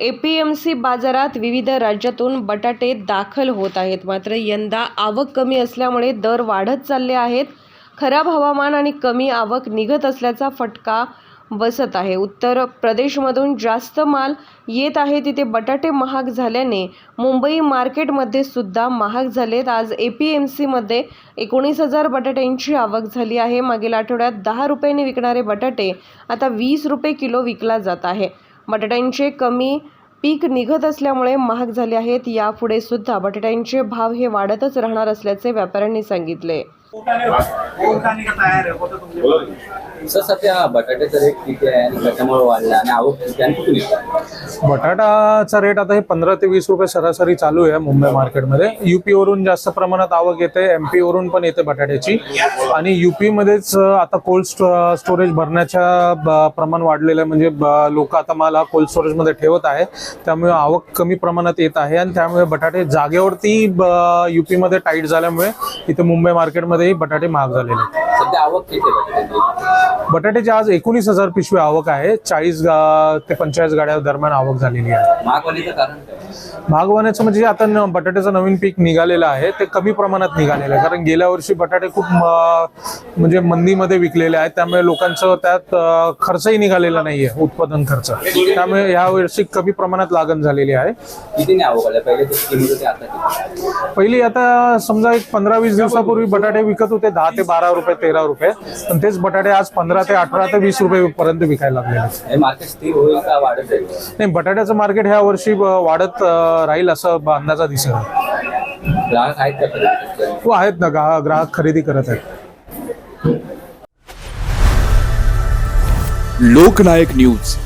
A P M C बाजारात विविध राज्यातून बटाटे दाखल होत आहेत. मात्र यंदा आवक कमी असल्यामुळे दर वाढत चालले आहेत. खराब हवामान आणि कमी आवक निघत असल्याचा फटका बसत आहे. उत्तर प्रदेशमधून जास्त माल येत आहे. तिथे बटाटे महाग झाल्याने मुंबई मार्केटमध्ये सुद्धा महाग झालेत. आज ए पी एम सीमध्ये एकोणीस हजार बटाट्यांची आवक झाली आहे. मागील आठवड्यात दहा रुपयांनी विकणारे बटाटे आता वीस रुपये किलो विकला जात आहे. बटाट्यांचे कमी पीक निघत असल्यामुळे महाग झाले आहेत. यापुढे सुद्धा बटाट्यांचे भाव हे वाढतच राहणार असल्याचे व्यापाऱ्यांनी सांगितले. सर सध्या बटाट्याचा रेट किती आहे आणि कशामुळे वाढला आणि आवक किती आणि कुठून येतात बटाटाचा रेट आता हे पंधरा ते वीस रुपये सरासरी चालू आहे मुंबई मार्केटमध्ये. युपी वरून जास्त प्रमाणात आवक येते एमपी वरून पण येते बटाट्याची. आणि युपी मध्येच आता कोल्ड स्टोरेज भरण्याच्या प्रमाण वाढलेलं आहे. म्हणजे लोक आता माल हा कोल्ड स्टोरेजमध्ये ठेवत आहे त्यामुळे आवक कमी प्रमाणात येत आहे. आणि त्यामुळे बटाटे जागेवरती युपी मध्ये टाईट झाल्यामुळे इथे मुंबई मार्केटमध्येही बटाटे महाग झालेले आहेत. सध्या आवक किती आहे बटाट्याची? बटाट्याची आज एकोणीस हजार पिशवी आवक आहे. चाळीस ते पंचेचाळीस गाड्या दरम्यान आवक झालेली आहे. महागवालीचं कारण काय? भागवण्याचं म्हणजे आता न- बटाट्याचं नवीन पीक निघालेलं आहे. ते कमी प्रमाणात निघालेलं आहे. कारण गेल्या वर्षी बटाटे खूप म- म्हणजे मंदीमध्ये विकलेले आहेत. त्यामुळे लोकांचं त्यात अं, खर्चही निघालेला नाहीये उत्पादन खर्च. त्यामुळे या वर्षी कमी प्रमाणात लागण झालेली आहे. कितीने आवक आल्या पहिले ते किती होते आता किती? पहिली आता समजा एक पंधरा वीस दिवसापूर्वी बटाटे विकत होते दहा ते बारा रुपये तेरा रुपये. पण तेच बटाटे आज पंधरा ते अठरा ते वीस रुपये पर्यंत विकायला लागलेले आहेत. मार्केट स्थिर होईल का वाढत जाईल? नाही बटाट्याचं मार्केट ह्या वर्षी वाढत राहील असं अंदाजा दिसत. ग्राहक आहेत? हो आहेत ना ग्राहक खरेदी करत आहेत. लोकनायक न्यूज.